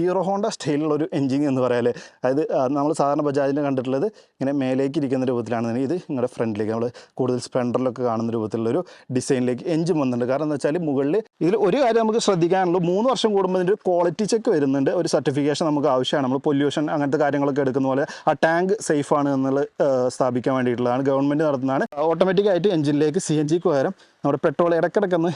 Hero Honda സ്റ്റൈലിലുള്ള ഒരു engine എന്ന് പറയാല്ലേ? അതായത് നമ്മൾ സാധാരണ ബജാജിനെ കണ്ടിട്ടുള്ളത് ഇങ്ങനെ മേലേക്ക് ഇരിക്കുന്ന രൂപത്തിലാണ് ഇത് നിങ്ങളുടെ ഫ്രണ്ടിലേക്ക് നമ്മൾ കൂടുതൽ സ്പ്ലെൻഡറിലൊക്കെ കാണുന്ന രൂപത്തിലുള്ള ഒരു ഡിസൈനിലേക്ക് എഞ്ചിൻ വന്നിട്ടുണ്ട്. കാരണം എന്താ വെച്ചാൽ മുകളിൽ ഇതിൽ ഒരു കാര്യം നമുക്ക് ശ്രദ്ധിക്കാനുള്ളൂ. മൂന്ന് വർഷം കൂടുമ്പോൾ ഇതിന്റെ ക്വാളിറ്റി ചെക്ക് വരുന്നുണ്ട്. ഒരു സർട്ടിഫിക്കേഷൻ നമുക്ക് ആവശ്യമാണ്. നമ്മൾ പൊല്യൂഷൻ അങ്ങനത്തെ കാര്യങ്ങളൊക്കെ എടുക്കുന്ന പോലെ ആ ടാങ്ക് സേഫ് ആണ് എന്നുള്ളത് സ്ഥാപിക്കാൻ വേണ്ടിയിട്ടുള്ളതാണ്. ഗവൺമെന്റ് നടത്തുന്നതാണ്. ഓട്ടോമാറ്റിക്കായിട്ട് എഞ്ചിനിലേക്ക് സി എൻ ജിക്ക് പകരം നമ്മുടെ പെട്രോൾ ഇടയ്ക്കിടയ്ക്കൊന്ന്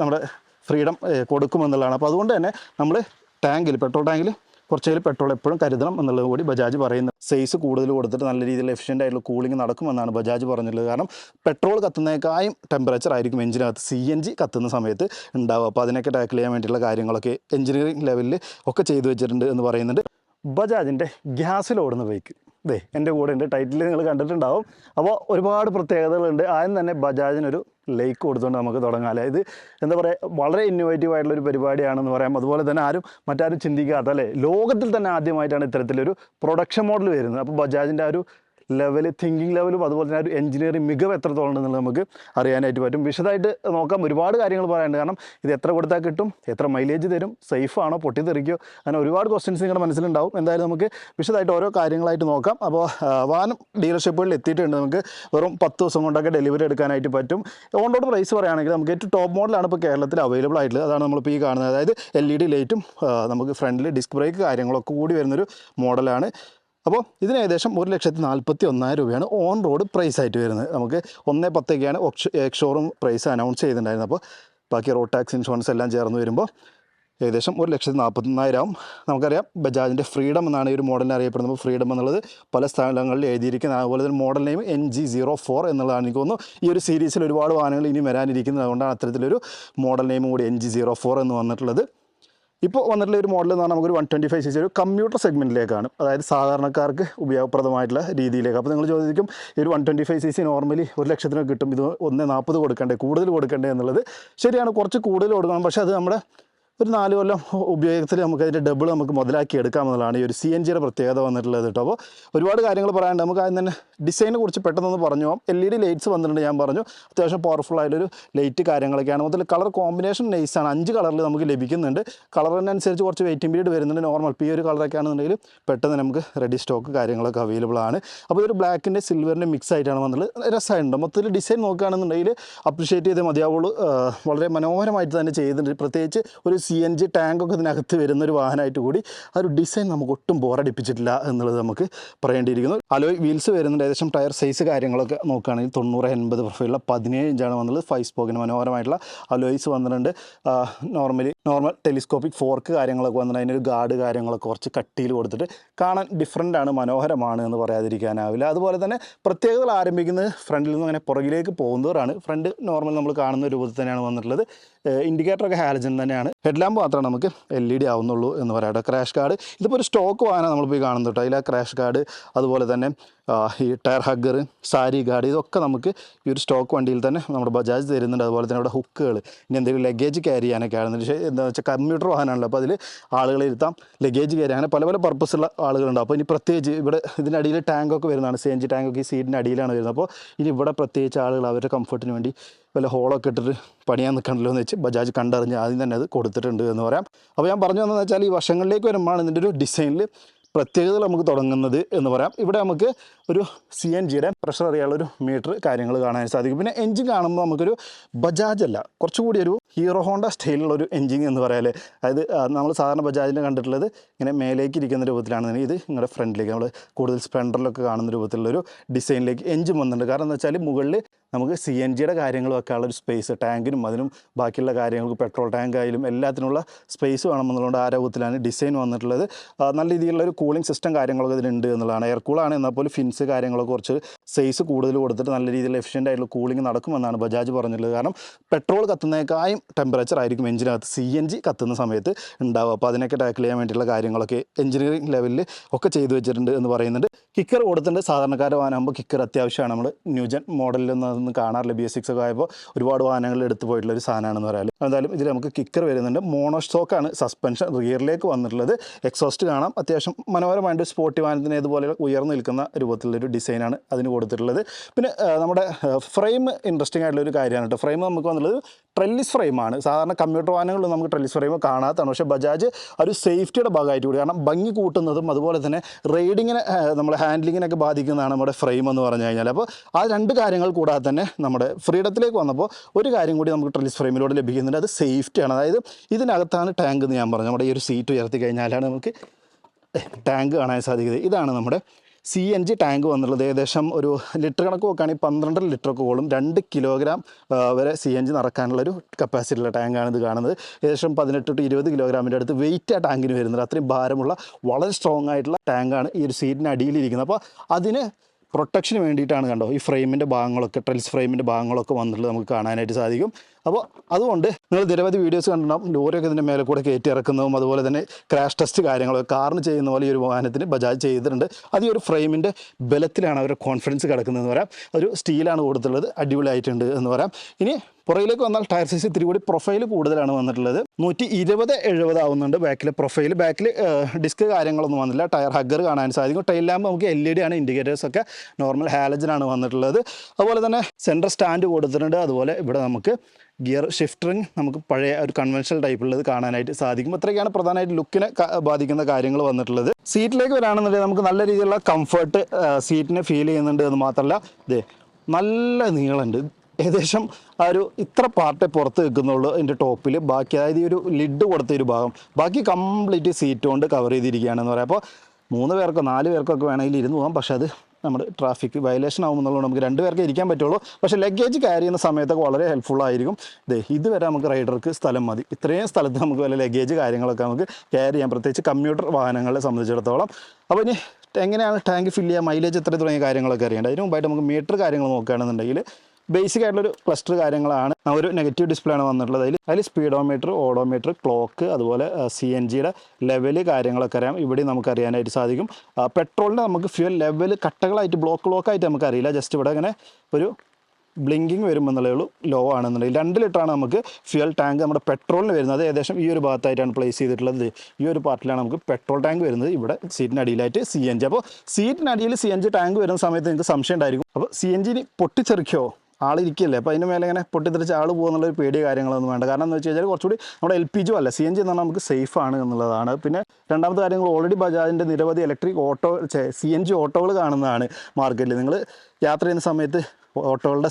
നമ്മുടെ ഫ്രീഡം കൊടുക്കുമെന്നുള്ളതാണ്. അപ്പോൾ അതുകൊണ്ട് തന്നെ നമ്മൾ ടാങ്കിൽ പെട്രോൾ ടാങ്കിൽ കുറച്ചെങ്കിലും പെട്രോൾ എപ്പോഴും കരുതണം എന്നുള്ളത് കൂടി ബജാജ് പറയുന്നത് സൈസ് കൂടുതൽ കൊടുത്തിട്ട് നല്ല രീതിയിൽ എഫിഷ്യന്റ് ആയിട്ടുള്ള കൂളിംഗ് നടക്കുമെന്നാണ് ബജാജ് പറഞ്ഞിട്ടുള്ളത്. കാരണം പെട്രോൾ കത്തുന്നേക്കായും ടെമ്പറേച്ചർ ആയിരിക്കും എഞ്ചിനകത്ത് സി എൻ ജി കത്തുന്ന സമയത്ത് ഉണ്ടാവുക. അപ്പോൾ അതിനൊക്കെ ടാക്കിൾ ചെയ്യാൻ വേണ്ടിയിട്ടുള്ള കാര്യങ്ങളൊക്കെ എഞ്ചിനീയറിംഗ് ലെവലിൽ ഒക്കെ ചെയ്തു വെച്ചിട്ടുണ്ട് എന്ന് പറയുന്നുണ്ട്. ബജാജിന്റെ ഗ്യാസിൽ ഓടുന്ന ബൈക്ക് ദേ എന്റെ കൂടെ ഉണ്ട്. ടൈറ്റിൽ നിങ്ങൾ കണ്ടിട്ടുണ്ടാവും. അപ്പോൾ ഒരുപാട് പ്രത്യേകതകളുണ്ട്. ആദ്യം തന്നെ ബജാജിനൊരു ലൈക്ക് കൊടുത്തുകൊണ്ട് നമുക്ക് തുടങ്ങാം. അല്ലേ ഇത് എന്താ പറയുക വളരെ ഇന്നോവേറ്റീവ് ആയിട്ടുള്ള ഒരു പരിപാടിയാണെന്ന് പറയാം. അതുപോലെ തന്നെ ആരും മറ്റാരും ചിന്തിക്കാത്ത അല്ലേ? ലോകത്തിൽ തന്നെ ആദ്യമായിട്ടാണ് ഇത്തരത്തിലൊരു പ്രൊഡക്ഷൻ മോഡൽ വരുന്നത്. അപ്പോൾ ബജാജിന്റെ ആ ഒരു ലെവൽ തിങ്കിങ് ലെവലും അതുപോലെ തന്നെ ഒരു എഞ്ചിനീയറിംഗ് മികവ് എത്രത്തോളം ഉണ്ടെന്നുള്ളത് നമുക്ക് അറിയാനായിട്ട് പറ്റും. വിശദമായിട്ട് നോക്കാം. ഒരുപാട് കാര്യങ്ങൾ പറയാനുണ്ട്. കാരണം ഇത് എത്ര കൊടുത്താൽ കിട്ടും? എത്ര മൈലേജ് തരും? സേഫാണോ പൊട്ടിത്തെറിക്കോ? അങ്ങനെ ഒരുപാട് ക്വസ്റ്റ്യൻസ് നിങ്ങളുടെ മനസ്സിലുണ്ടാവും. എന്തായാലും നമുക്ക് വിശദമായിട്ട് ഓരോ കാര്യങ്ങളായിട്ട് നോക്കാം. അപ്പോൾ വാഹനം ഡീലർഷിപ്പുകളിൽ എത്തിയിട്ടുണ്ട് നമുക്ക്. വെറും പത്ത് ദിവസം കൊണ്ടൊക്കെ ഡെലിവറി എടുക്കാനായിട്ട് പറ്റും. ഓൺ റോഡ് പ്രൈസ് പറയുകയാണെങ്കിൽ നമുക്ക് ഏറ്റവും ടോപ്പ് മോഡലാണ് ഇപ്പോൾ കേരളത്തിൽ അവൈലബിൾ ആയിട്ടുള്ളത്. അതാണ് നമ്മളിപ്പോൾ ഈ കാണുന്നത്. അതായത് എൽ ഇ ഡി ലൈറ്റും നമുക്ക് ഫ്രണ്ടിൽ ഡിസ്ക് ബ്രേക്ക് കാര്യങ്ങളൊക്കെ കൂടി വരുന്നൊരു മോഡലാണ് അപ്പോൾ ഇതിന് ഏകദേശം ഒരു ലക്ഷത്തി നാൽപ്പത്തി ഒന്നായിരം രൂപയാണ് ഓൺ റോഡ് പ്രൈസ് ആയിട്ട് വരുന്നത്. നമുക്ക് ഒന്നേ പത്തൊക്കെയാണ് ഷോറൂം പ്രൈസ് അനൗൺസ് ചെയ്തിട്ടുണ്ടായിരുന്നത്. അപ്പോൾ ബാക്കി റോഡ് ടാക്സ് ഇൻഷുറൻസ് എല്ലാം ചേർന്ന് വരുമ്പോൾ ഏകദേശം ഒരു ലക്ഷത്തി നാൽപ്പത്തൊന്നായിരം നമുക്കറിയാം ബജാജിന്റെ ഫ്രീഡം എന്നാണ് ഈ ഒരു മോഡലിനെ അറിയപ്പെടുന്നത്. ഫ്രീഡം എന്നുള്ളത് പല സ്ഥലങ്ങളിൽ എഴുതിയിരിക്കുന്നത് അതുപോലെ തന്നെ model name N G zero four എന്നുള്ളതാണ് എനിക്ക് തോന്നുന്നു. ഈ ഒരു സീരീസിൽ ഒരുപാട് വാഹനങ്ങൾ ഇനി വരാനിരിക്കുന്നത്. അതുകൊണ്ടാണ് അത്തരത്തിലൊരു മോഡൽ നെയിം കൂടി എൻ ജി സീറോ ഫോർ എന്ന് വന്നിട്ടുള്ളത്. ഇപ്പോൾ വന്നിട്ടുള്ള ഒരു മോഡൽ എന്ന് പറഞ്ഞാൽ നമുക്കൊരു one twenty five C C ഒരു കമ്പ്യൂട്ടർ സെഗ്മെന്റിലേക്കാണ് അതായത് സാധാരണക്കാർക്ക് ഉപയോഗപ്രദമായിട്ടുള്ള രീതിയിലേക്ക്. അപ്പോൾ നിങ്ങൾ ചോദിക്കും ഒരു one twenty five C C normally ഒരു ലക്ഷത്തിനൊക്കെ കിട്ടും ഇത് ഒന്ന് നാൽപ്പത് കൊടുക്കണ്ടേ കൂടുതൽ കൊടുക്കണ്ടേ എന്നുള്ളത് ശരിയാണ്. കുറച്ച് കൂടുതൽ കൊടുക്കണം. പക്ഷേ അത് നമ്മുടെ ഒരു നാല് കൊല്ലം ഉപയോഗത്തിൽ നമുക്ക് അതിന്റെ ഡബിൾ നമുക്ക് മുതലാക്കി എടുക്കാമെന്നുള്ളതാണ് ഈ ഒരു സി എൻ ജിയുടെ പ്രത്യേകത വന്നിട്ടുള്ളത് കേട്ടോ. അപ്പോൾ ഒരുപാട് കാര്യങ്ങൾ പറയാനുണ്ട്. നമുക്ക് ആദ്യം തന്നെ ഡിസൈനെ കുറിച്ച് പെട്ടെന്നൊന്ന് പറഞ്ഞു. എൽ ഇ ഡി ലൈറ്റ്സ് വന്നിട്ടുണ്ട് ഞാൻ പറഞ്ഞു. അത്യാവശ്യം പവർഫുൾ ആയിട്ടൊരു ലൈറ്റ് കാര്യങ്ങളൊക്കെയാണ്. മൊത്തത്തിൽ കളർ കോമ്പിനേഷൻ നൈസാണ് അഞ്ച് കളറിൽ നമുക്ക് ലഭിക്കുന്നുണ്ട്. കളറിനനുസരിച്ച് കുറച്ച് വെയിറ്റിംഗ് പീരീഡ് വരുന്നുണ്ട്. നോർമൽ ഇപ്പോൾ ഈ ഒരു കളറൊക്കെ ആണെന്നുണ്ടെങ്കിൽ പെട്ടെന്ന് നമുക്ക് റെഡി സ്റ്റോക്ക് കാര്യങ്ങളൊക്കെ അവൈലബിൾ ആണ്. അപ്പോൾ ഇതൊരു ബ്ലാക്കിന്റെ സിൽവറിന്റെ മിക്സ് ആയിട്ടാണ് വന്നിട്ടുള്ളത്. രസമുണ്ട് മൊത്തത്തിൽ ഡിസൈൻ നോക്കുകയാണെന്നുണ്ടെങ്കിൽ അപ്രിഷ്യേറ്റ് ചെയ്തേ മതിയാവുള്ളൂ. വളരെ മനോഹരമായിട്ട് തന്നെ ചെയ്തിട്ടുണ്ട്. പ്രത്യേകിച്ച് ഒരു സി എൻ ജി ടാങ്കൊക്കെ ഇതിനകത്ത് വരുന്ന ഒരു വാഹനമായിട്ട് കൂടി ആ ഒരു ഡിസൈൻ നമുക്ക് ഒട്ടും ബോറടിപ്പിച്ചിട്ടില്ല എന്നുള്ളത് നമുക്ക് പറയേണ്ടിയിരിക്കുന്നു. അലോയ് വീൽസ് വരുന്നുണ്ട്. ഏകദേശം ടയർ സൈസ് കാര്യങ്ങളൊക്കെ നോക്കുകയാണെങ്കിൽ തൊണ്ണൂറ് എൺപത് പ്രൊഫൈലുള്ള പതിനേഴ് ഇഞ്ചാണ് വന്നുള്ളത് ഫൈവ് സ്പോക്കിന് മനോഹരമായിട്ടുള്ള അലോയ്സ് വന്നിട്ടുണ്ട്. നോർമലി നോർമൽ ടെലിസ്കോപ്പിക് ഫോർക്ക് കാര്യങ്ങളൊക്കെ വന്നിട്ട് അതിനൊരു ഗാർഡ് കാര്യങ്ങളൊക്കെ കുറച്ച് കട്ടിയിൽ കൊടുത്തിട്ട് കാണാൻ ഡിഫറന്റ് ആണ് മനോഹരമാണ് എന്ന് പറയാതിരിക്കാനാവില്ല. അതുപോലെ തന്നെ പ്രത്യേകതകൾ ആരംഭിക്കുന്നത് ഫ്രണ്ടിൽ നിന്ന് അങ്ങനെ പുറകിലേക്ക് പോകുന്നവരാണ്. ഫ്രണ്ട് നോർമൽ നമ്മൾ കാണുന്ന രൂപത്തിൽ തന്നെയാണ് വന്നിട്ടുള്ളത്. ഇൻഡിക്കേറ്ററൊക്കെ ഹാലജൻ തന്നെയാണ്. ഹെഡ് ലാമ്പ് നമുക്ക് എൽ ഇ ഡി ആവുന്നുള്ളൂ എന്ന് പറയാം ക്രാഷ് കാർഡ്. ഇതിപ്പോൾ ഒരു സ്റ്റോക്ക് വാഹനം നമ്മൾ പോയി കാണുന്നത് കേട്ടോ. അതിൽ ആ ക്രാഷ് കാർഡ് അതുപോലെ തന്നെ ഈ ടയർ ഹഗ്ഗർ സാരി ഗാർഡ് ഇതൊക്കെ നമുക്ക് ഈ ഒരു സ്റ്റോക്ക് വണ്ടിയിൽ തന്നെ നമ്മുടെ ബജാജ് തരുന്നുണ്ട്. അതുപോലെ തന്നെ ഇവിടെ ഹുക്കുകൾ ഇനി എന്തെങ്കിലും ലഗേജ് ക്യാരി ചെയ്യാനൊക്കെ ആണെന്ന് പക്ഷേ എന്താ വെച്ചാൽ കമ്പ്യൂട്ടർ വാഹനമാണല്ലോ അപ്പോൾ അതിൽ ആളുകളെ ഇരുത്താം. ലഗേജ് ക്യാരി അങ്ങനെ പല പല പർപ്പസുള്ള ആളുകളുണ്ട്. അപ്പോൾ ഇനി പ്രത്യേകിച്ച് ഇവിടെ ഇതിന്റെ അടിയിൽ ടാങ്കൊക്കെ വരുന്നതാണ്. സി എൻ ജി ടാങ്കൊക്കെ ഈ സീറ്റിന്റെ അടിയിലാണ് വരുന്നത്. അപ്പോൾ ഇനി ഇവിടെ പ്രത്യേകിച്ച് ആളുകൾ അവരുടെ കംഫർട്ടിന് വേണ്ടി വല്ല ഹോളൊക്കെ ഇട്ടിട്ട് പണിയാൻ നിൽക്കണല്ലോ എന്ന് വെച്ച് ബജാജ് കണ്ടറിഞ്ഞ് ആദ്യം തന്നെ അത് കൊടുത്തിട്ടുണ്ട് എന്ന് പറയാം. അപ്പോൾ ഞാൻ പറഞ്ഞു വന്നതെന്ന് വെച്ചാൽ ഈ വശങ്ങളിലേക്ക് വരുമ്പോഴാണ് ഇതിന്റെ ഒരു ഡിസൈനിൽ പ്രത്യേകത നമുക്ക് തുടങ്ങുന്നത് എന്ന് പറയാം. ഇവിടെ നമുക്ക് ഒരു സി എൻ ജിയുടെ പ്രഷർ അറിയാനുള്ള ഒരു മീറ്റർ കാര്യങ്ങൾ കാണാൻ സാധിക്കും. പിന്നെ എൻജിൻ കാണുമ്പോൾ നമുക്കൊരു ബജാജ് അല്ല കുറച്ചുകൂടി ഒരു ഹീറോ ഹോണ്ട സ്റ്റൈലിലുള്ള ഒരു എഞ്ചിൻ എന്ന് പറയാല്ലേ? അതായത് നമ്മൾ സാധാരണ ബജാജിനെ കണ്ടിട്ടുള്ളത് ഇങ്ങനെ മേലേക്ക് ഇരിക്കുന്ന രൂപത്തിലാണ്. ഇത് നിങ്ങളുടെ ഫ്രണ്ടിലേക്ക് നമ്മൾ കൂടുതൽ സ്പ്ലെൻഡറിലൊക്കെ കാണുന്ന രൂപത്തിലുള്ളൊരു ഡിസൈനിലേക്ക് എഞ്ചിൻ വന്നിട്ടുണ്ട്. കാരണം എന്താ വെച്ചാൽ മുകളിൽ നമുക്ക് സി എൻ ജിയുടെ കാര്യങ്ങളൊക്കെ വെക്കാനുള്ള ഒരു സ്പേസ് ടാങ്കിനും അതിനും ബാക്കിയുള്ള കാര്യങ്ങൾക്ക് പെട്രോൾ ടാങ്ക് ആയാലും എല്ലാത്തിനുള്ള സ്പേസ് വേണമെന്നുള്ളതുകൊണ്ട് ആ രൂപത്തിലാണ് ഡിസൈൻ വന്നിട്ടുള്ളത്. നല്ല രീതിയിലുള്ള ഒരു കൂളിംഗ് സിസ്റ്റം കാര്യങ്ങളൊക്കെ ഇതിലുണ്ട് എന്നുള്ളതാണ്. എയർ കൂളാണ് എന്നാൽ പോലും ഫിൻസ് കാര്യങ്ങളൊക്കെ കുറച്ച് സൈസ് കൂടുതൽ കൊടുത്തിട്ട് നല്ല രീതിയിൽ എഫിഷ്യന്റ് ആയിട്ടുള്ള കൂളിംഗ് നടക്കുമെന്നാണ് ബജാജ് പറഞ്ഞിട്ടുള്ളത്. കാരണം പെട്രോൾ കത്തുന്നതിനേക്കാളും ടെമ്പറേച്ചർ ആയിരിക്കും എഞ്ചിനകത്ത് സി എൻ ജി കത്തുന്ന സമയത്ത് ഉണ്ടാവുക. അപ്പോൾ അതിനൊക്കെ ടാക്കിൾ ചെയ്യാൻ വേണ്ടിയിട്ടുള്ള കാര്യങ്ങളൊക്കെ എഞ്ചിനീയറിംഗ് ലെവലിൽ ഒക്കെ ചെയ്തു വെച്ചിട്ടുണ്ട് എന്ന് പറയുന്നുണ്ട്. കിക്കർ കൊടുത്തിട്ടുണ്ട് സാധാരണക്കാരുടെ വാഹനമാകുമ്പോൾ കിക്കർ അത്യാവശ്യമാണ്. നമ്മൾ ന്യൂജൻ മോഡലിൽ നിന്ന് കാണാറില്ല. ബി എസ് സിക്സ് ഒക്കെ ആയപ്പോൾ ഒരുപാട് വാഹനങ്ങളിൽ എടുത്തു പോയിട്ടുള്ള ഒരു സാധനമാണെന്ന് പറയാം. എന്തായാലും ഇതിൽ നമുക്ക് കിക്കർ വരുന്നുണ്ട്. മോണോ സ്റ്റോക്കാണ് സസ്പെൻഷൻ റിയറിലേക്ക് വന്നിട്ടുള്ളത്. എക്സോസ്റ്റ് കാണാം. അത്യാവശ്യം മനോഹരമായിട്ട് സ്പോർട്ടി വാഹനത്തിന് ഇതുപോലെ ഉയർന്നു നിൽക്കുന്ന രൂപത്തിലുള്ളൊരു ഡിസൈനാണ് അതിന് കൊടുത്തിട്ടുള്ളത്. പിന്നെ നമ്മുടെ ഫ്രെയിം ഇൻട്രസ്റ്റിംഗ് ആയിട്ടുള്ള ഒരു കാര്യമാണ് കേട്ടോ. ഫ്രെയിം നമുക്ക് വന്നിട്ടുള്ളത് ട്രെല്ലിസ് ഫ്രെയിം ഫ്രെയിമാണ്. സാധാരണ കമ്പ്യൂട്ടർ വാഹനങ്ങളിൽ നമുക്ക് ട്രെലിസ് ഫ്രെയിം കാണാത്തതാണ്. പക്ഷേ ബജാജ് ഒരു സേഫ്റ്റിയുടെ ഭാഗമായിട്ട് കൂടി കാരണം ഭംഗി കൂട്ടുന്നതും അതുപോലെ തന്നെ റൈഡിങ്ങിനെ നമ്മുടെ ഹാൻഡ്ലിങ്ങിനൊക്കെ ബാധിക്കുന്നതാണ് നമ്മുടെ ഫ്രെയിം എന്ന് പറഞ്ഞു കഴിഞ്ഞാൽ അപ്പോൾ ആ രണ്ട് കാര്യങ്ങൾ കൂടാതെ തന്നെ നമ്മുടെ ഫ്രീഡത്തിലേക്ക് വന്നപ്പോൾ ഒരു കാര്യം കൂടി നമുക്ക് ട്രെലിസ് ഫ്രെയിമിലൂടെ ലഭിക്കുന്നുണ്ട്. അത് സേഫ്റ്റിയാണ് അതായത് ഇതിനകത്താണ് ടാങ്ക് എന്ന് ഞാൻ പറഞ്ഞു. നമ്മുടെ ഈ ഒരു സീറ്റ് ഉയർത്തി കഴിഞ്ഞാലാണ് നമുക്ക് ടാങ്ക് കാണാൻ സാധിക്കുന്നത്. ഇതാണ് നമ്മുടെ സി എൻ ജി ടാങ്ക് വന്നുള്ളത് ഏകദേശം ഒരു ലിറ്റർ കണക്ക് നോക്കുകയാണെങ്കിൽ പന്ത്രണ്ടര ലിറ്റർ കോളും രണ്ട് കിലോഗ്രാം വരെ സി എൻ ജി നിറക്കാനുള്ളൊരു കപ്പാസിറ്റിയുള്ള ടാങ്കാണ് ഇത് കാണുന്നത്. ഏകദേശം പതിനെട്ട് ടു ഇരുപത് കിലോഗ്രാമിന്റെ അടുത്ത് വെയിറ്റ് ആ ടാങ്കിന് വരുന്നത്. അത്രയും ഭാരമുള്ള വളരെ സ്ട്രോങ് ആയിട്ടുള്ള ടാങ്കാണ് ഈ ഒരു സീറ്റിന് അടിയിലിരിക്കുന്നത് അപ്പോൾ അതിന് പ്രൊട്ടക്ഷന് വേണ്ടിയിട്ടാണ് കണ്ടോ? ഈ ഫ്രെയിമിന്റെ ഭാഗങ്ങളൊക്കെ ട്രെൽസ് ഫ്രെയിമിന്റെ ഭാഗങ്ങളൊക്കെ വന്നിട്ടുള്ളത് നമുക്ക് കാണാനായിട്ട് സാധിക്കും. അപ്പോൾ അതുകൊണ്ട് നിങ്ങൾ നിരവധി വീഡിയോസ് കണ്ടിട്ടുണ്ടാവും. ലോറിയൊക്കെ ഇതിന്റെ മേലെ കൂടെ കയറ്റി ഇറക്കുന്നതും അതുപോലെ തന്നെ ക്രാഷ് ടെസ്റ്റ് കാര്യങ്ങളൊക്കെ കാറിന് ചെയ്യുന്ന പോലെ ഈ ഒരു വാഹനത്തിന് ബജാജ് ചെയ്തിട്ടുണ്ട്. അത് ഈ ഒരു ഫ്രെയിമിന്റെ ബലത്തിലാണ് അവരുടെ കോൺഫിഡൻസ് കിടക്കുന്നതെന്ന് പറയാം. ഒരു സ്റ്റീലാണ് കൊടുത്തുള്ളത് അടിപൊളിയായിട്ടുണ്ട് എന്ന് പറയാം. ഇനി പുറകിലേക്ക് വന്നാൽ ടയർ സൈസ് ഇത്തിരി കൂടി പ്രൊഫൈൽ കൂടുതലാണ് വന്നിട്ടുള്ളത്. നൂറ്റി ഇരുപത് എഴുപത് ആവുന്നുണ്ട് ബാക്കിലെ പ്രൊഫൈൽ ബാക്കിൽ ഡിസ്ക് കാര്യങ്ങളൊന്നും വന്നില്ല. ടയർ ഹഗ്ഗർ കാണാൻ സാധിക്കും. ടൈൽ ലാമ്പ് നമുക്ക് എൽ ഇ ഡി ആണ് ഇൻഡിക്കേറ്റേഴ്സ് ഒക്കെ നോർമൽ ഹാലജനാണ് വന്നിട്ടുള്ളത്. അതുപോലെ തന്നെ സെന്റർ സ്റ്റാൻഡ് കൊടുത്തിട്ടുണ്ട്. അതുപോലെ ഇവിടെ നമുക്ക് ഗിയർ ഷിഫ്റ്ററിങ് നമുക്ക് പഴയ ഒരു കൺവെൻഷണൽ ടൈപ്പുള്ളത് കാണാനായിട്ട് സാധിക്കും. അത്രയൊക്കെയാണ് പ്രധാനമായിട്ട് ലുക്കിനെ ബാധിക്കുന്ന കാര്യങ്ങൾ വന്നിട്ടുള്ളത്. സീറ്റിലേക്ക് വരാണെന്നുണ്ടെങ്കിൽ നമുക്ക് നല്ല രീതിയിലുള്ള കംഫർട്ട് സീറ്റിനെ ഫീൽ ചെയ്യുന്നുണ്ട് എന്ന് മാത്രമല്ല ഇതേ നല്ല നീളമുണ്ട്. ഏകദേശം ആ ഒരു ഇത്ര പാർട്ടേ പുറത്ത് വെക്കുന്നുള്ളൂ അതിന്റെ ടോപ്പിൽ. ബാക്കി അതായത് ഈ ഒരു ലിഡ് കൊടുത്ത ഒരു ഭാഗം. ബാക്കി കംപ്ലീറ്റ് സീറ്റ് കൊണ്ട് കവർ ചെയ്തിരിക്കുകയാണെന്ന് പറയാം. അപ്പോൾ മൂന്ന് പേർക്കോ നാല് പേർക്കോ ഒക്കെ വേണമെങ്കിൽ ഇരുന്ന് പോകാം. പക്ഷേ അത് നമ്മൾ ട്രാഫിക് വയലേഷൻ ആകുമെന്നുള്ളത് നമുക്ക് രണ്ട് പേർക്ക് ഇരിക്കാൻ പറ്റുള്ളൂ. പക്ഷേ ലഗേജ് ക്യാരി ചെയ്യുന്ന സമയത്തൊക്കെ വളരെ ഹെൽപ്ഫുൾ ആയിരിക്കും. ദേ ഇതുവരെ നമുക്ക് റൈഡർക്ക് സ്ഥലം മതി. ഇത്രയും സ്ഥലത്ത് നമുക്ക് വല്ല ലഗേജ് കാര്യങ്ങളൊക്കെ നമുക്ക് ക്യാരി ചെയ്യാം. പ്രത്യേകിച്ച് കമ്പ്യൂട്ടർ വാഹനങ്ങളെ സംബന്ധിച്ചിടത്തോളം. അപ്പോൾ ഇനി എങ്ങനെയാണ് ടാങ്ക് ഫില്ല് ചെയ്യുക മൈലേജ് എത്ര തുടങ്ങിയ കാര്യങ്ങളൊക്കെ അറിയേണ്ടത്? അതിന് മുമ്പായിട്ട് നമുക്ക് മീറ്റർ കാര്യങ്ങൾ നോക്കുകയാണെന്നുണ്ടെങ്കിൽ ബേസിക് ആയിട്ടുള്ളൊരു ക്ലസ്റ്റർ കാര്യങ്ങളാണ്. ഒരു നെഗറ്റീവ് ഡിസ്പ്ലേ ആണ് വന്നിട്ടുള്ളത്. അതിൽ അതിൽ സ്പീഡോമീറ്റർ ഓഡോമീറ്റർ ക്ലോക്ക് അതുപോലെ സി എൻ ജിയുടെ ലെവൽ കാര്യങ്ങളൊക്കെ അറിയാം. ഇവിടെ നമുക്ക് അറിയാനായിട്ട് സാധിക്കും. പെട്രോളിന്റെ നമുക്ക് ഫ്യൂൽ ലെവൽ കട്ടകളായിട്ട് ബ്ലോക്ക് ബ്ലോക്കായിട്ട് നമുക്ക് അറിയില്ല. ജസ്റ്റ് ഇവിടെ അങ്ങനെ ഒരു ബ്ലിങ്കിങ് വരുമെന്നുള്ളേ ഉള്ളൂ. ലോ ആണെന്നുണ്ടെങ്കിൽ രണ്ട് ലിറ്ററാണ് നമുക്ക് ഫ്യൂൽ ടാങ്ക് നമ്മുടെ പെട്രോളിന് വരുന്നത്. ഏകദേശം ഈ ഒരു ഭാഗത്തായിട്ടാണ് പ്ലേസ് ചെയ്തിട്ടുള്ളത്. ഈ ഒരു പാർട്ടിലാണ് നമുക്ക് പെട്രോൾ ടാങ്ക് വരുന്നത്. ഇവിടെ സീറ്റിനടിയിലായിട്ട് സി എൻ ജി അപ്പോൾ സീറ്റിനടിയിൽ സി എൻ ജി ടാങ്ക് വരുന്ന സമയത്ത് നിങ്ങൾക്ക് സംശയം ഉണ്ടായിരിക്കും. അപ്പോൾ സി എൻ ജിന് പൊട്ടിച്ചെറിക്കോ? ആളിരിക്കില്ലേ? അപ്പോൾ അതിന് മേലെ ഇങ്ങനെ പൊട്ടിത്തെറിച്ച് ആൾ പോകുന്നുള്ള ഒരു പേടിയോ കാര്യങ്ങളൊന്നും വേണ്ട. കാരണം എന്ന് വെച്ച് കഴിഞ്ഞാൽ കുറച്ചുകൂടി നമ്മുടെ എൽ പി ജി അല്ല സി എൻ ജി എന്ന് പറഞ്ഞാൽ നമുക്ക് സേഫ് ആണ് എന്നുള്ളതാണ്. പിന്നെ രണ്ടാമത്തെ കാര്യങ്ങൾ ഓൾറെഡി ബജാജിന്റെ നിരവധി electric auto C N G ഓട്ടോകൾ കാണുന്നതാണ് മാർക്കറ്റിൽ നിങ്ങൾ യാത്ര ചെയ്യുന്ന സമയത്ത് ഓട്ടോകളുടെ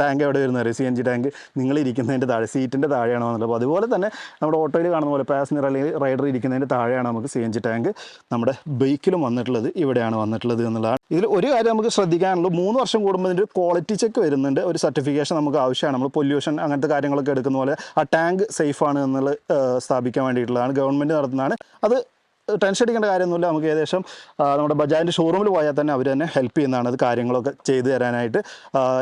ടാങ്ക് എവിടെ വരുന്നത് സി എൻ ജി ടാങ്ക്. നിങ്ങൾ ഇരിക്കുന്നതിന്റെ താഴെ സീറ്റിന്റെ താഴെയാണോ എന്നുള്ളത്. അപ്പോൾ അതുപോലെ തന്നെ നമ്മുടെ ഓട്ടോയിൽ കാണുന്ന പോലെ പാസഞ്ചർ അല്ലെങ്കിൽ റൈഡർ ഇരിക്കുന്നതിന്റെ താഴെയാണ് നമുക്ക് സി എൻ ജി ടാങ്ക്. നമ്മുടെ ബൈക്കിലും വന്നിട്ടുള്ളത് ഇവിടെയാണ് വന്നിട്ടുള്ളത് എന്നുള്ളതാണ്. ഇതിൽ ഒരു കാര്യം നമുക്ക് ശ്രദ്ധിക്കാനുള്ളൂ. മൂന്ന് വർഷം കൂടുമ്പോൾ ഇതിന്റെ ക്വാളിറ്റി ചെക്ക് വരുന്നുണ്ട്. ഒരു സർട്ടിഫിക്കേഷൻ നമുക്ക് ആവശ്യമാണ്. നമ്മൾ പൊല്യൂഷൻ അങ്ങനത്തെ കാര്യങ്ങളൊക്കെ എടുക്കുന്ന പോലെ ആ ടാങ്ക് സേഫാണ് എന്നുള്ളത് സ്ഥാപിക്കാൻ വേണ്ടിയിട്ടുള്ളതാണ് ഗവൺമെന്റ് നടത്തുന്നതാണ്. അത് ടെൻഷൻ അടിക്കേണ്ട കാര്യമൊന്നുമില്ല. നമുക്ക് ഏകദേശം നമ്മുടെ ബജാജിന്റെ ഷോറൂമിൽ പോയാൽ തന്നെ അവർ തന്നെ ഹെൽപ്പ് ചെയ്യുന്നതാണ് അത് കാര്യങ്ങളൊക്കെ ചെയ്തു തരാനായിട്ട്.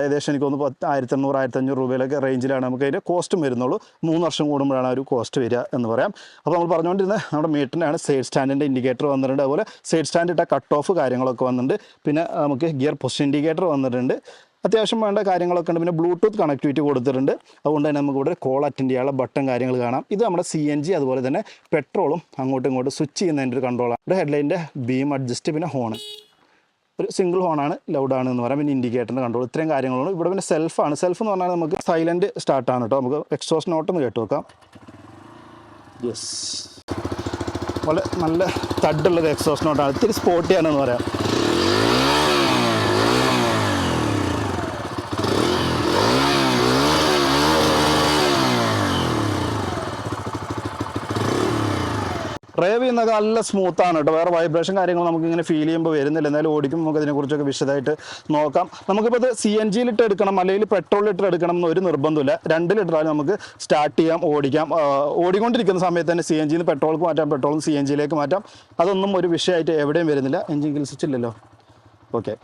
ഏകദേശം എനിക്ക് തോന്നുന്നു പത്ത് ആയിരത്തി എണ്ണൂറ് ആയിരത്തി അഞ്ഞൂറ് രൂപയിലൊക്കെ റേഞ്ചിലാണ് നമുക്ക് അതിന്റെ കോസ്റ്റും വരുന്നുള്ളൂ. മൂന്ന് വർഷം കൂടുമ്പോഴാണ് ഒരു കോസ്റ്റ് വരിക എന്ന് പറയാം. അപ്പോൾ നമ്മൾ പറഞ്ഞുകൊണ്ടിരുന്നത് നമ്മുടെ മീറ്ററിനാണ് സൈഡ് സ്റ്റാൻഡിന്റെ ഇൻഡിക്കേറ്റർ വന്നിട്ടുണ്ട്. അതുപോലെ സൈഡ് സ്റ്റാൻഡ് കട്ട് ഓഫ് കാര്യങ്ങളൊക്കെ വന്നിട്ടുണ്ട്. പിന്നെ നമുക്ക് ഗിയർ പൊസിഷൻ ഇൻഡിക്കേറ്റർ വന്നിട്ടുണ്ട്. അത്യാവശ്യം വേണ്ട കാര്യങ്ങളൊക്കെ ഉണ്ട്. പിന്നെ ബ്ലൂടൂത്ത് കണക്ടിവിറ്റി കൊടുത്തിട്ടുണ്ട്. അതുകൊണ്ട് തന്നെ നമുക്ക് ഇവിടെ കോൾ അറ്റൻഡ് ചെയ്യാനുള്ള ബട്ടൺ കാര്യങ്ങൾ കാണാം. ഇത് നമ്മുടെ സി എൻ ജി അതുപോലെ തന്നെ പെട്രോളും അങ്ങോട്ടും ഇങ്ങോട്ടും സ്വിച്ച് ചെയ്യുന്നതിന്റെ ഒരു കൺട്രോളാണ് ഇവിടെ ഹെഡ്ലൈന്റെ ബീം അഡ്ജസ്റ്റ് പിന്നെ ഹോൺ ഒരു സിംഗിൾ ഹോണാണ് ലൗഡാണ് എന്ന് പറയാം. പിന്നെ ഇൻഡിക്കേറ്ററിന്റെ കൺട്രോൾ ഇത്രയും കാര്യങ്ങളാണ് ഇവിടെ പിന്നെ സെൽഫാണ് സെൽഫ് എന്ന് പറഞ്ഞാൽ നമുക്ക് സൈലന്റ് സ്റ്റാർട്ടാണ് കേട്ടോ. നമുക്ക് എക്സോസ് നോട്ടൊന്ന് കേട്ട് വെക്കാം യെസ് വളരെ നല്ല തഡുള്ളൊരു എക്സോസ് നോട്ടാണ് ഇത്തിരി സ്പോട്ടിയാണെന്ന് പറയാം. ഡ്രൈവ് ചെയ്യുന്നത് നല്ല സ്മൂത്താണ് കേട്ടോ. വേറെ വൈബ്രേഷൻ കാര്യങ്ങൾ നമുക്ക് ഇങ്ങനെ ഫീൽ ചെയ്യുമ്പോൾ വരുന്നില്ല. എന്നാലും ഓടിക്കുമ്പോൾ നമുക്ക് അതിനെക്കുറിച്ചൊക്കെ വിശദമായിട്ട് നോക്കാം. നമുക്കിപ്പോൾ ഇത് സി എൻ ജിയിലിട്ട് എടുക്കണം അല്ലെങ്കിൽ പെട്രോൾ ലിറ്റർ എടുക്കണം എന്നൊരു നിർബന്ധമില്ല. രണ്ട് ലിറ്ററാണ് നമുക്ക് സ്റ്റാർട്ട് ചെയ്യാം ഓടിക്കാം. ഓടിക്കൊണ്ടിരിക്കുന്ന സമയത്ത് തന്നെ സി എൻ ജിന്ന് പെട്രോൾക്ക് മാറ്റാം പെട്രോളിൽ സി എൻ ജിയിലേക്ക് മാറ്റാം. അതൊന്നും ഒരു വിഷയമായിട്ട് എവിടെയും വരുന്നില്ല. എഞ്ചിൻ കിൽ സ്വിച്ച് ഓക്കെ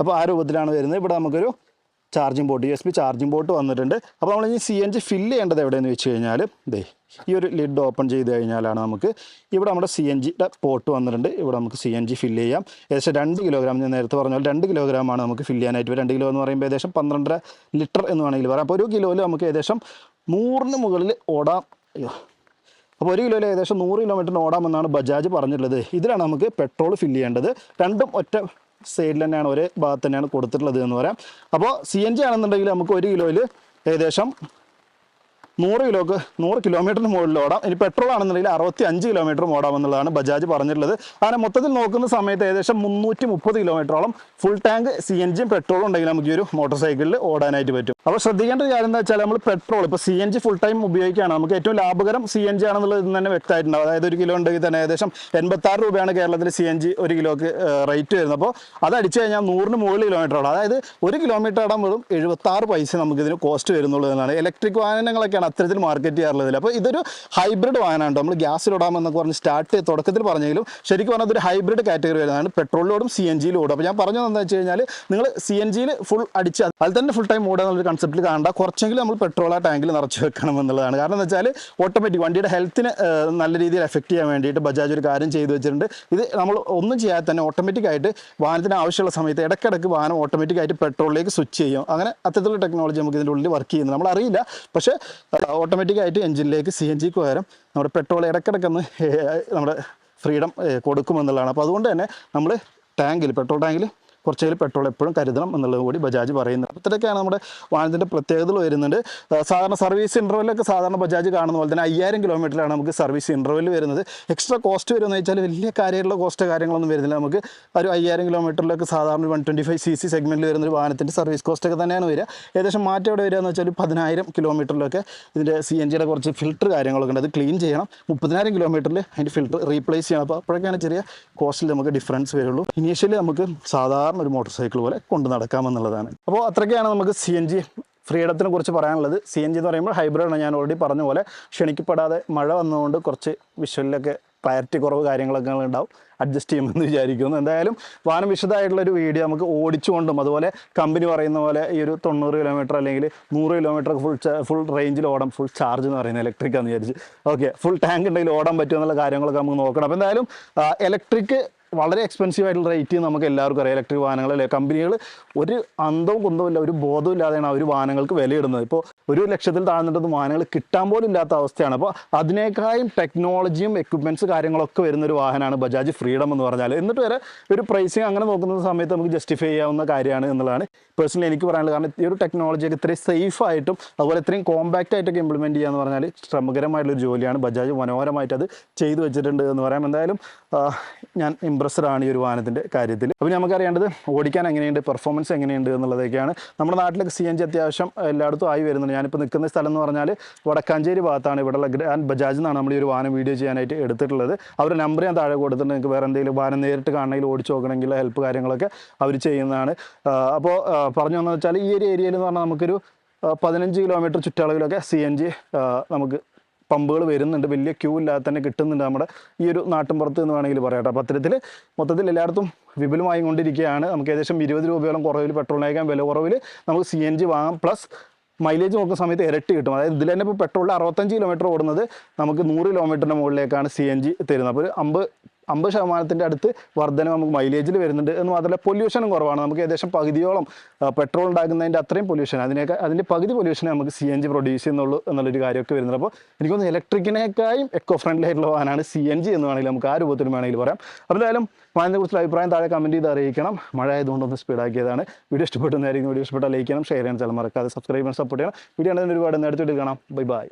അപ്പോൾ ആ രൂപത്തിലാണ് വരുന്നത്. ഇവിടെ നമുക്കൊരു charging port U S B charging port വന്നിട്ടുണ്ട്. അപ്പോൾ നമ്മൾ ഈ സി എൻ ജി ഫില്ല് ചെയ്യേണ്ടത് എവിടെയെന്ന് വെച്ച് കഴിഞ്ഞാൽ ദേ ഈ ഒരു ലിഡ് ഓപ്പൺ ചെയ്ത് കഴിഞ്ഞാലാണ് നമുക്ക് ഇവിടെ നമ്മുടെ സി എൻ ജിയുടെ പോർട്ട് വന്നിട്ടുണ്ട്. ഇവിടെ നമുക്ക് സി എൻ ജി ഫില്ല് ചെയ്യാം. ഏകദേശം രണ്ട് കിലോഗ്രാം ഞാൻ നേരത്തെ പറഞ്ഞാൽ രണ്ട് കിലോഗ്രാമാണ് നമുക്ക് ഫില്ല് ചെയ്യാനായിട്ട് വരും. രണ്ട് കിലോ എന്ന് പറയുമ്പോൾ ഏകദേശം പന്ത്രണ്ടര ലിറ്റർ എന്ന് വേണമെങ്കിൽ പറയാം. അപ്പോൾ ഒരു കിലോയിൽ നമുക്ക് ഏകദേശം നൂറിന് മുകളിൽ ഓടാം. അയ്യോ. അപ്പോൾ ഒരു കിലോയിൽ ഏകദേശം നൂറ് കിലോമീറ്ററിന് ഓടാമെന്നാണ് ബജാജ് പറഞ്ഞിട്ടുള്ളത്. ഇതിലാണ് നമുക്ക് പെട്രോൾ ഫില്ല് ചെയ്യേണ്ടത്. രണ്ടും ഒറ്റ സൈഡിൽ തന്നെയാണ് ഒരേ ഭാഗത്ത് തന്നെയാണ് കൊടുത്തിട്ടുള്ളത് എന്ന് പറയാം. അപ്പോൾ സി എൻ ജി ആണെന്നുണ്ടെങ്കിൽ നമുക്ക് ഒരു കിലോയിൽ ഏകദേശം നൂറ് കിലോക്ക് നൂറ് കിലോമീറ്ററിന് മുകളിൽ ഓടാം. ഇനി പെട്രോൾ ആണെന്നുണ്ടെങ്കിൽ അറുപത്തി അഞ്ച് കിലോമീറ്റർ ഓടാം എന്നുള്ളതാണ് ബജാജ് പറഞ്ഞിട്ടുള്ളത്. അങ്ങനെ മൊത്തത്തിൽ നോക്കുന്ന സമയത്ത് ഏകദേശം മുന്നൂറ്റി മുപ്പത് കിലോമീറ്ററോളം ഫുൾ ടാങ്ക് സി എൻ ജിയും പെട്രോളും ഉണ്ടെങ്കിൽ നമുക്ക് ഈ ഒരു മോട്ടോർ സൈക്കിളിൽ ഓടാനായിട്ട് പറ്റും. അപ്പോൾ ശ്രദ്ധിക്കേണ്ട ഒരു കാര്യം എന്താ വെച്ചാൽ നമ്മൾ പെട്രോൾ ഇപ്പോൾ C N G full time ഉപയോഗിക്കുകയാണ്. നമുക്ക് ഏറ്റവും ലാഭകരം സി എൻ ജി ആണെന്നുള്ളത് ഇന്ന് തന്നെ വ്യക്തമായിട്ടുണ്ടാവും അതായത് ഒരു കിലോ ഉണ്ടെങ്കിൽ തന്നെ ഏകദേശം എൺപത്താറ് രൂപയാണ് കേരളത്തിൽ സി എൻ ജി ഒരു കിലോക്ക് റേറ്റ് വരുന്നത്. അപ്പോൾ അത് അടിച്ചു കഴിഞ്ഞാൽ നൂറിന് മുകളിൽ കിലോമീറ്ററോളം അതായത് ഒരു കിലോമീറ്റർ ഇടാൻ വെറും എഴുപത്താറ് പൈസ നമുക്കിതിന് കോസ്റ്റ് വരുന്നുള്ളൂ എന്നാണ് ഇലക്ട്രിക് വാഹനങ്ങളൊക്കെയാണ്. അത്തരത്തിൽ മാർക്കറ്റ് ചെയ്യാറുള്ളത് അപ്പോൾ ഇതൊരു ഹൈബ്രിഡ് വാഹനമാണ് നമ്മൾ ഗ്യാസിൽ ഗ്യാസിലിടാമെന്നൊക്കെ പറഞ്ഞ് സ്റ്റാർട്ട് തുടക്കത്തിൽ പറഞ്ഞെങ്കിലും ശരിക്കും പറഞ്ഞാൽ ഇതൊരു ഹൈബ്രിഡ് കാറ്റഗറി വരുന്നതാണ് പെട്രോളിലോടും സി എൻ ജിയിലോടും അപ്പോൾ ഞാൻ പറഞ്ഞു എന്താ വെച്ച് കഴിഞ്ഞാൽ നിങ്ങൾ സി എൻ ജിയിൽ ഫുൾ അടിച്ച് അതിൽ തന്നെ ഫുൾ ടൈം ഓടുക ഒരു കൺസെപ്റ്റിൽ കാണണ്ട. കുറച്ചെങ്കിലും നമ്മൾ പെട്രോൾ ആ ടാങ്കിൽ നിറച്ച് വെക്കണം എന്നുള്ളതാണ്. കാരണം എന്താ വെച്ചാൽ ഓട്ടോമാറ്റിക് വണ്ടിയുടെ ഹെൽത്തിന് നല്ല രീതിയിൽ എഫക്റ്റ് ചെയ്യാൻ വേണ്ടിയിട്ട് ബജാജ് ഒരു കാര്യം ചെയ്തു വെച്ചിട്ടുണ്ട്. ഇത് നമ്മൾ ഒന്നും ചെയ്യാതെ തന്നെ ഓട്ടോമാറ്റിക് ആയിട്ട് വാഹനത്തിന് ആവശ്യമുള്ള സമയത്ത് ഇടയ്ക്കിടയ്ക്ക് വാഹനം ഓട്ടോമാറ്റിക് ആയിട്ട് പെട്രോളിലേക്ക് സ്വിച്ച് ചെയ്യും. അങ്ങനെ അത്തരത്തിലുള്ള ടെക്നോളജി നമുക്ക് ഇതിന്റെ ഉള്ളിൽ വർക്ക് ചെയ്യുന്നത് നമ്മൾ അറിയില്ല പക്ഷേ ഓട്ടോമാറ്റിക് ആയിട്ട് എഞ്ചിനിലേക്ക് സി എൻ ജിക്ക് പകരം നമ്മുടെ പെട്രോൾ ഇടയ്ക്കിടയ്ക്കൊന്ന് നമ്മുടെ ഫ്രീഡം കൊടുക്കുമെന്നുള്ളതാണ്. അപ്പോൾ അതുകൊണ്ട് തന്നെ നമ്മൾ ടാങ്കിൽ പെട്രോൾ ടാങ്കിൽ കുറച്ചേൽ പെട്രോൾ എപ്പോഴും കരുതണം എന്നുള്ളത് കൂടി ബജാജ് പറയുന്നത് അപ്പോൾ ഇത്രയൊക്കെയാണ് നമ്മുടെ വാഹനത്തിന്റെ പ്രത്യേകതകൾ വരുന്നുണ്ട്. സാധാരണ സർവീസ് ഇന്റർവെല്ലൊക്കെ സാധാരണ ബജാജ് കാണുന്ന പോലെ തന്നെ അയ്യായിരം കിലോമീറ്ററിലാണ് നമുക്ക് സർവീസ് ഇന്റർവെൽ വരുന്നത്. എക്സ്ട്രാ കോസ്റ്റ് വരുമെന്ന് വെച്ചാൽ വലിയ കാര്യമായിട്ടുള്ള കോസ്റ്റ് കാര്യങ്ങളൊന്നും വരുന്നില്ല. നമുക്ക് ഒരു അയ്യായിരം കിലോമീറ്ററിലൊക്കെ സാധാരണ one twenty five C C സെഗ്മെന്റിൽ വരുന്ന ഒരു വാഹനത്തിന്റെ സർവീസ് കോസ്റ്റ് ഒക്കെ തന്നെയാണ് വരിക. ഏകദേശം മാറ്റം എവിടെ വരിക എന്ന് വെച്ചാൽ പതിനായിരം കിലോമീറ്ററിലൊക്കെ ഇതിന്റെ സി എൻ ജിയുടെ കുറച്ച് ഫിൽറ്റർ കാര്യങ്ങളൊക്കെ ഉണ്ട്. അത് ക്ലീൻ ചെയ്യണം. മുപ്പതിനായിരം കിലോമീറ്ററിൽ അതിന്റെ ഫിൽറ്റർ റീപ്ലേസ് ചെയ്യണം. അപ്പോൾ അപ്പോഴൊക്കെയാണ് ചെറിയ കോസ്റ്റിൽ നമുക്ക് ഡിഫറൻസ് വരുള്ളൂ. ഇനീഷ്യലി നമുക്ക് സാധാരണ ഒരു മോട്ടോർ സൈക്കിൾ പോലെ കൊണ്ട് നടക്കാമെന്നുള്ളതാണ്. അപ്പോൾ അത്രയ്ക്കാണ് നമുക്ക് സി എൻ ജി ഫ്രീഡത്തിനെ കുറിച്ച് പറയാനുള്ളത്. സി എൻ ജി എന്ന് പറയുമ്പോൾ ഹൈബ്രിഡ് ആണ് ഞാൻ ഓൾറെഡി പറഞ്ഞ പോലെ. ക്ഷണിക്കപ്പെടാതെ മഴ വന്നതുകൊണ്ട് കുറച്ച് വിഷ്വലിലൊക്കെ ക്ലാരിറ്റി കുറവ് കാര്യങ്ങളൊക്കെ ഉണ്ടാവും. അഡ്ജസ്റ്റ് ചെയ്യുമെന്ന് വിചാരിക്കുന്നു. എന്തായാലും വാഹനം വിശദമായിട്ടുള്ളൊരു വീഡിയോ നമുക്ക് ഓടിച്ചുകൊണ്ടും അതുപോലെ കമ്പനി പറയുന്ന പോലെ ഈ ഒരു തൊണ്ണൂറ് കിലോമീറ്റർ അല്ലെങ്കിൽ നൂറ് കിലോമീറ്റർ ഫുൾ ഫുൾ റേഞ്ചിൽ ഓടാം. ഫുൾ ചാർജ് എന്ന് പറയുന്നത് ഇലക്ട്രിക് എന്ന് വിചാരിച്ച്. ഓക്കെ ഫുൾ ടാങ്ക് ഉണ്ടെങ്കിൽ ഓടാൻ പറ്റുമെന്നുള്ള കാര്യങ്ങളൊക്കെ നമുക്ക് നോക്കണം. അപ്പോൾ എന്തായാലും ഇലക്ട്രിക് വളരെ എക്സ്പെൻസീവ് ആയിട്ടുള്ള റേറ്റ് നമുക്ക് എല്ലാവർക്കും അറിയാം. ഇലക്ട്രിക് വാഹനങ്ങൾ അല്ലെങ്കിൽ കമ്പനികൾ ഒരു അന്തവും കുന്തവുമില്ല ഒരു ബോധവും ഇല്ലാതെയാണ് ഒരു വാഹനങ്ങൾക്ക് വിലയിടുന്നത്. ഇപ്പോൾ ഒരു ലക്ഷത്തിൽ താഴ്ന്നിട്ടൊന്നും വാഹനങ്ങൾ കിട്ടാൻ പോലും ഇല്ലാത്ത അവസ്ഥയാണ്. അപ്പോൾ അതിനേക്കാളും ടെക്നോളജിയും എക്യുപ്മെന്റ്സ് കാര്യങ്ങളൊക്കെ വരുന്ന ഒരു വാഹനമാണ് ബജാജ് ഫ്രീഡം എന്ന് പറഞ്ഞാൽ എന്നിട്ട് വരെ ഒരു പ്രൈസിങ് അങ്ങനെ നോക്കുന്ന സമയത്ത് നമുക്ക് ജസ്റ്റിഫൈ ചെയ്യാവുന്ന കാര്യമാണ് എന്നുള്ളതാണ്. പേഴ്സണലി എനിക്ക് പറയാനുള്ളത് കാരണം ഈ ഒരു ടെക്നോളജിയൊക്കെ ഇത്രയും സേഫ് ആയിട്ടും അതുപോലെ ഇത്രയും കോമ്പാക്റ്റ് ആയിട്ടൊക്കെ ഇംപ്ലിമെന്റ് ചെയ്യുക എന്ന് പറഞ്ഞാൽ ശ്രമകരമായിട്ടുള്ളൊരു ജോലിയാണ് ബജാജ് മനോഹരമായിട്ട് അത് ചെയ്തു വെച്ചിട്ടുണ്ട് എന്ന് പറയാം. എന്തായാലും ഞാൻ ഇമ്പ്രസ്ഡ് ആണ് ഈ ഒരു വാഹനത്തിന്റെ കാര്യത്തിൽ. അപ്പോൾ നമുക്ക് അറിയേണ്ടത് ഓടിക്കാൻ എങ്ങനെയുണ്ട് പെർഫോമൻസ് എങ്ങനെയുണ്ട് എന്നുള്ളതൊക്കെയാണ്. നമ്മുടെ നാട്ടിലൊക്കെ സി എൻ ജി അത്യാവശ്യം എല്ലായിടത്തും ആയി വരുന്നുണ്ട്. ഞാനിപ്പോൾ നിൽക്കുന്ന സ്ഥലം എന്ന് പറഞ്ഞാൽ വടക്കാഞ്ചേരി ഭാഗത്താണ്. ഇവിടെയുള്ള ഗ്രാൻഡ് ബജാജ് എന്നാണ് നമ്മൾ ഈ ഒരു വാഹനം വീഡിയോ ചെയ്യാനായിട്ട് എടുത്തിട്ടുള്ളത്. അവരുടെ നമ്പർ ഞാൻ താഴെ കൊടുത്തിട്ടുണ്ട്. നിങ്ങൾക്ക് വേറെ എന്തെങ്കിലും വാഹനം നേരിട്ട് കാണണമെങ്കിൽ ഓടിച്ച് നോക്കണമെങ്കിൽ ഹെൽപ്പ് കാര്യങ്ങളൊക്കെ അവർ ചെയ്യുന്നതാണ്. അപ്പോൾ പറഞ്ഞു വന്നതെന്ന് വെച്ചാൽ ഈ ഒരു ഏരിയയിൽ എന്ന് പറഞ്ഞാൽ നമുക്കൊരു പതിനഞ്ച് കിലോമീറ്റർ ചുറ്റളവിലൊക്കെ സി എൻ ജി നമുക്ക് പമ്പുകൾ വരുന്നുണ്ട്. വലിയ ക്യൂ ഇല്ലാതെ തന്നെ കിട്ടുന്നുണ്ട് നമ്മുടെ ഈ ഒരു നാട്ടിൻപുറത്ത് എന്ന് വേണമെങ്കിൽ പറയാം അപ്പോൾ അത്തരത്തിൽ മൊത്തത്തിൽ എല്ലായിടത്തും വിപുലമായി കൊണ്ടിരിക്കുകയാണ്. നമുക്ക് ഏകദേശം ഇരുപത് രൂപയോളം കുറവിൽ പെട്രോളിനേക്കാൻ വില കുറവിൽ നമുക്ക് സി എൻ ജി വാങ്ങാം. പ്ലസ് മൈലേജ് നോക്കുന്ന സമയത്ത് ഇരട്ടി കിട്ടും. അതായത് ഇതിൽ തന്നെ ഇപ്പോൾ പെട്രോളിൽ അറുപത്തഞ്ച് കിലോമീറ്റർ ഓടുന്നത് നമുക്ക് നൂറ് കിലോമീറ്ററിന്റെ മുകളിലേക്കാണ് സി എൻ ജി തരുന്നത്. അപ്പോൾ ഒരു അമ്പത് അമ്പത് ശതമാനത്തിന്റെ അടുത്ത് വർധന നമുക്ക് മൈലേജിൽ വരുന്നുണ്ട്. എന്ന് മാത്രമല്ല പൊല്യൂഷനും കുറവാണ്. നമുക്ക് ഏകദേശം പകുതിയോളം പെട്രോൾ ഉണ്ടാകുന്നതിന്റെ അത്രയും പൊല്യൂഷൻ അതിനേക്കാൾ അതിന്റെ പകുതി പൊല്യൂഷനെ നമുക്ക് സി എൻ ജി പ്രൊഡ്യൂസ് ചെയ്യുന്നുള്ളൂ എന്നുള്ളൊരു കാര്യമൊക്കെ വരുന്നത് അപ്പോൾ എനിക്കൊന്ന് ഇലക്ട്രിക്കിനേക്കായും എക്കോ ഫ്രണ്ട്ലി ആയിട്ടുള്ള വാഹനമാണ് സി എൻ ജി എന്ന് വേണമെങ്കിൽ നമുക്ക് ആ രൂപത്തിൽ വേണമെങ്കിൽ പറയാം. അപ്പോൾ എന്തായാലും വാഹനത്തെ കുറിച്ചുള്ള അഭിപ്രായം താഴെ കമന്റ് ചെയ്ത് അറിയിക്കണം. മഴ ആയതുകൊണ്ടൊന്ന് സ്പീഡാക്കിയതാണ് വീഡിയോ ഇഷ്ടപ്പെട്ടെന്നായിരിക്കും വീഡിയോ ഇഷ്ടപ്പെട്ടാൽ ലൈക്ക് ചെയ്യണം ഷെയർ ചെയ്യണം. ചില മറക്കാതെ സബ്സ്ക്രൈബ് ചെയ്യാൻ സപ്പോർട്ട് ചെയ്യണം. വീഡിയോ ആണെങ്കിൽ ഒരുപാട് നേരത്തെ കാണാം. Bye bye